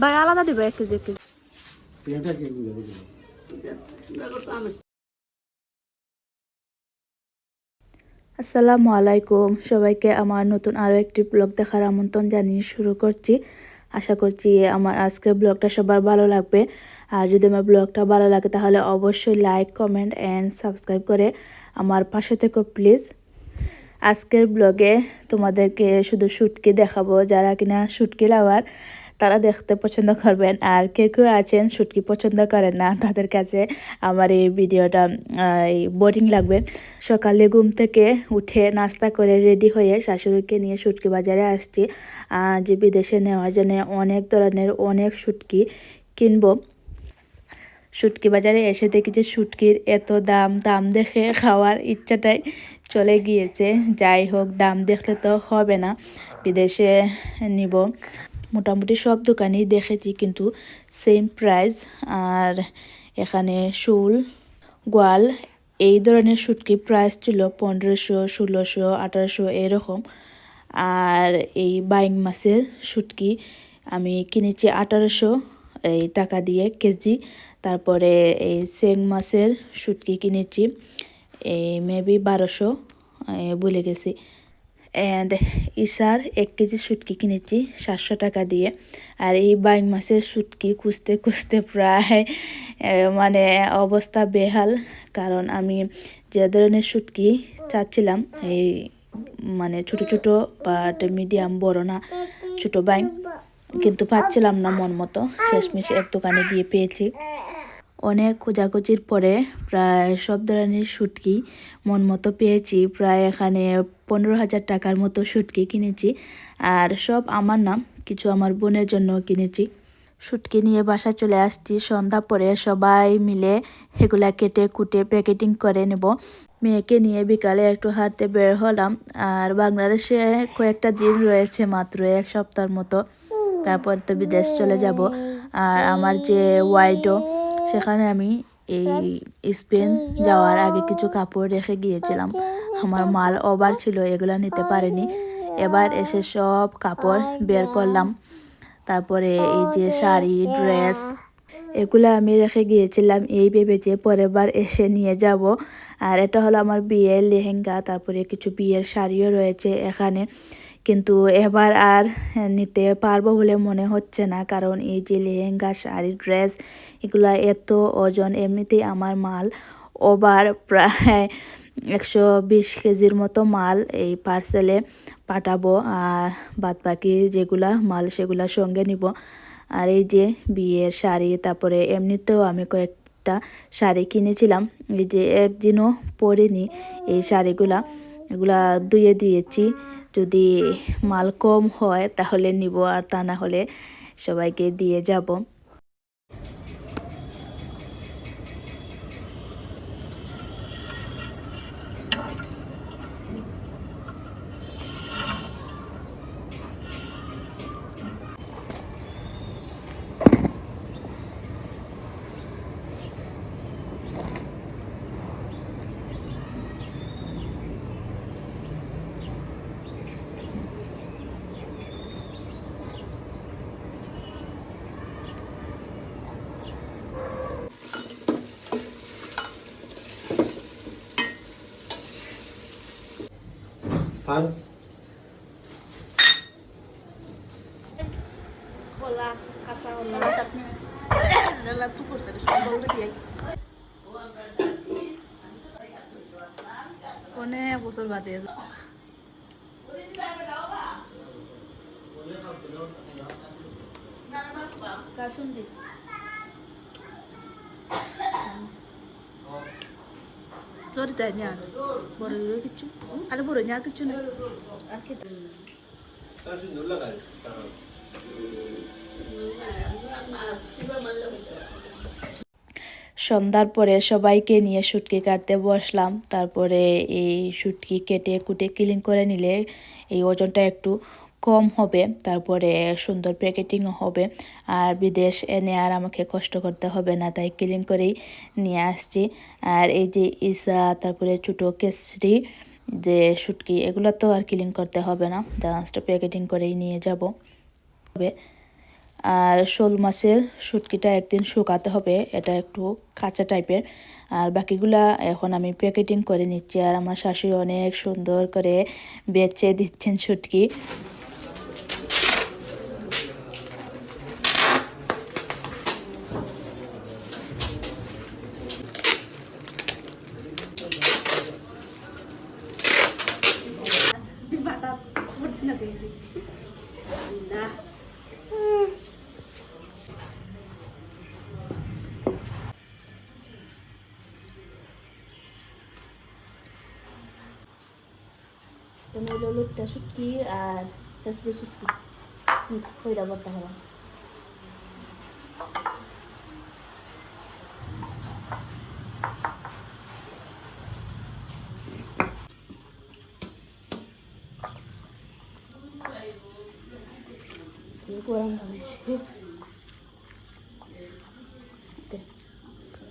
ভাই আলাদা দিবে এক কেজি এক কেজি। কে আসসালামু আলাইকুম। সবাইকে আমার নতুন আরও একটি ব্লগ দেখার আমন্ত্রণ জানিয়ে শুরু করছি। আশা করছি আমার আজকের ব্লগটা সবার ভালো লাগবে। আর যদি আমার ব্লগটা ভালো লাগে তাহলে অবশ্যই লাইক কমেন্ট অ্যান্ড সাবস্ক্রাইব করে আমার পাশে থেকো প্লিজ আজকের ব্লগে তোমাদেরকে শুধু শুটকি দেখাবো, যারা কিনা শুটকি লাভার, তারা দেখতে পছন্দ করবেন। আর কেউ কেউ আছেন শুটকি পছন্দ করেন না, তাদের কাছে আমার এই ভিডিওটা এই বোরিং লাগবে। সকালে ঘুম থেকে উঠে নাস্তা করে রেডি হয়ে শাশুড়িকে নিয়ে শুটকি বাজারে আসছি। যে বিদেশে নেওয়ার জন্য অনেক ধরনের অনেক শুটকি কিনবো। শুটকি বাজারে এসে দেখি যে শুটকির এত দাম দাম দেখে খাওয়ার ইচ্ছাটাই চলে গিয়েছে। যাই হোক, দাম দেখলে তো হবে না, বিদেশে নিব। মোটামুটি সব দোকানেই দেখেছি কিন্তু সেম প্রাইস আর এখানে শুল, গোয়াল, এই ধরনের শুটকি প্রাইস ছিল পনেরোশো, ষোলোশো, আঠারোশো, এরকম। আর এই বাইং মাছের শুটকি আমি কিনেছি আঠারোশো এই টাকা দিয়ে কেজি, তারপরে এই সেং মাছের শুটকি কিনেছি। এই মেবি বারোশো বলে গেছি। অ্যান্ড ইসার এক কেজি শুটকি কিনেছি সাতশো টাকা দিয়ে। আর এই বাইং মাছের শুটকি খুঁজতে খুঁজতে প্রায় মানে অবস্থা বেহাল। কারণ আমি যে ধরনের শুটকি চাচ্ছিলাম, এই মানে ছোট ছোট বাট মিডিয়াম বড় না, ছোট বাইং কিন্তু পাচ্ছিলাম না মন মতো। শেষমেশ এক দোকানে গিয়ে পেয়েছি। অনেক খোঁজাখুঁজির পরে প্রায় সব ধরনের শুটকি মন মতো পেয়েছি। প্রায় এখানে পনেরো হাজার টাকার মতো শুটকি কিনেছি। আর সব আমার নাম, কিছু আমার বোনের জন্য কিনেছি। শুটকি নিয়ে বাসা চলে আসছি। সন্ধ্যা পরে সবাই মিলে সেগুলা কেটে কুটে প্যাকেটিং করে নেব। মেয়েকে নিয়ে বিকালে একটু হাঁটতে বের হলাম। আর বাংলাদেশে কয়েকটা দিন রয়েছে মাত্র, এক সপ্তাহের মতো। তারপর তো বিদেশ চলে যাব। আর আমার যে ওয়াইডো, সেখানে আমি এই স্পেন যাওয়ার আগে কিছু কাপড় রেখে গিয়েছিলাম। আমার মাল ওভার ছিল, এগুলো নিতে পারিনি। এবার এসে সব কাপড় বের করলাম। তারপরে এই যে শাড়ি, ড্রেস, এগুলো আমি রেখে গিয়েছিলাম। এই ভেবে যে পরের বার এসে নিয়ে যাব। আর এটা হলো আমার বিয়ের লেহেঙ্গা, তারপরে কিছু বিয়ের শাড়িও রয়েছে এখানে। কিন্তু এবার আর নিতে পারব বলে মনে হচ্ছে না। কারণ এই যে লেহেঙ্গা, শাড়ি, ড্রেস, এগুলা এত ওজন, এমনিতেই আমার মাল ওভার প্রায় একশো বিশ কেজির মতো মাল এই পার্সেলে পাঠাবো। আর বাদ বাকি যেগুলা মাল সেগুলা সঙ্গে নিব। আর এই যে বিয়ের শাড়ি, তারপরে এমনিতেও আমি কয়েকটা শাড়ি কিনেছিলাম। এই যে একদিনও পরিনি এই শাড়িগুলা। এগুলা ধুয়ে দিয়েছি। যদি মাল কম হয় তাহলে নিব আর তা না হলে সবাইকে দিয়ে যাব। ফাল কলা কাঁচা কলা অনেক বছর বাদে কাসুন্দি। তোর তাই না বড় সন্ধ্যার পরে সবাইকে নিয়ে শুটকি কাটতে বসলাম। তারপরে এই শুটকি কেটে কুটে ক্লিন করে নিলে এই ওজনটা একটু কম হবে, তারপরে সুন্দর প্যাকেটিংও হবে। আর বিদেশ এনে আর আমাকে কষ্ট করতে হবে না, তাই ক্লিন করেই নিয়ে আসছি। আর এই যে ইসা, তারপরে ছোটো কেসরি, যে শুটকি এগুলো তো আর ক্লিন করতে হবে না জাস্ট প্যাকেটিং করেই নিয়ে যাব। হবে। আর শোল মাছের শুটকিটা একদিন শুকাতে হবে, এটা একটু কাঁচা টাইপের আর বাকিগুলা এখন আমি প্যাকেটিং করে নিচ্ছি, আর আমার শাশুড়ি অনেক সুন্দর করে বেচে দিচ্ছেন শুটকি তুমি হলো লুটটা শুটকি আর খেসরি শুটকি মিক্স করে বলতে হবে 你果然了不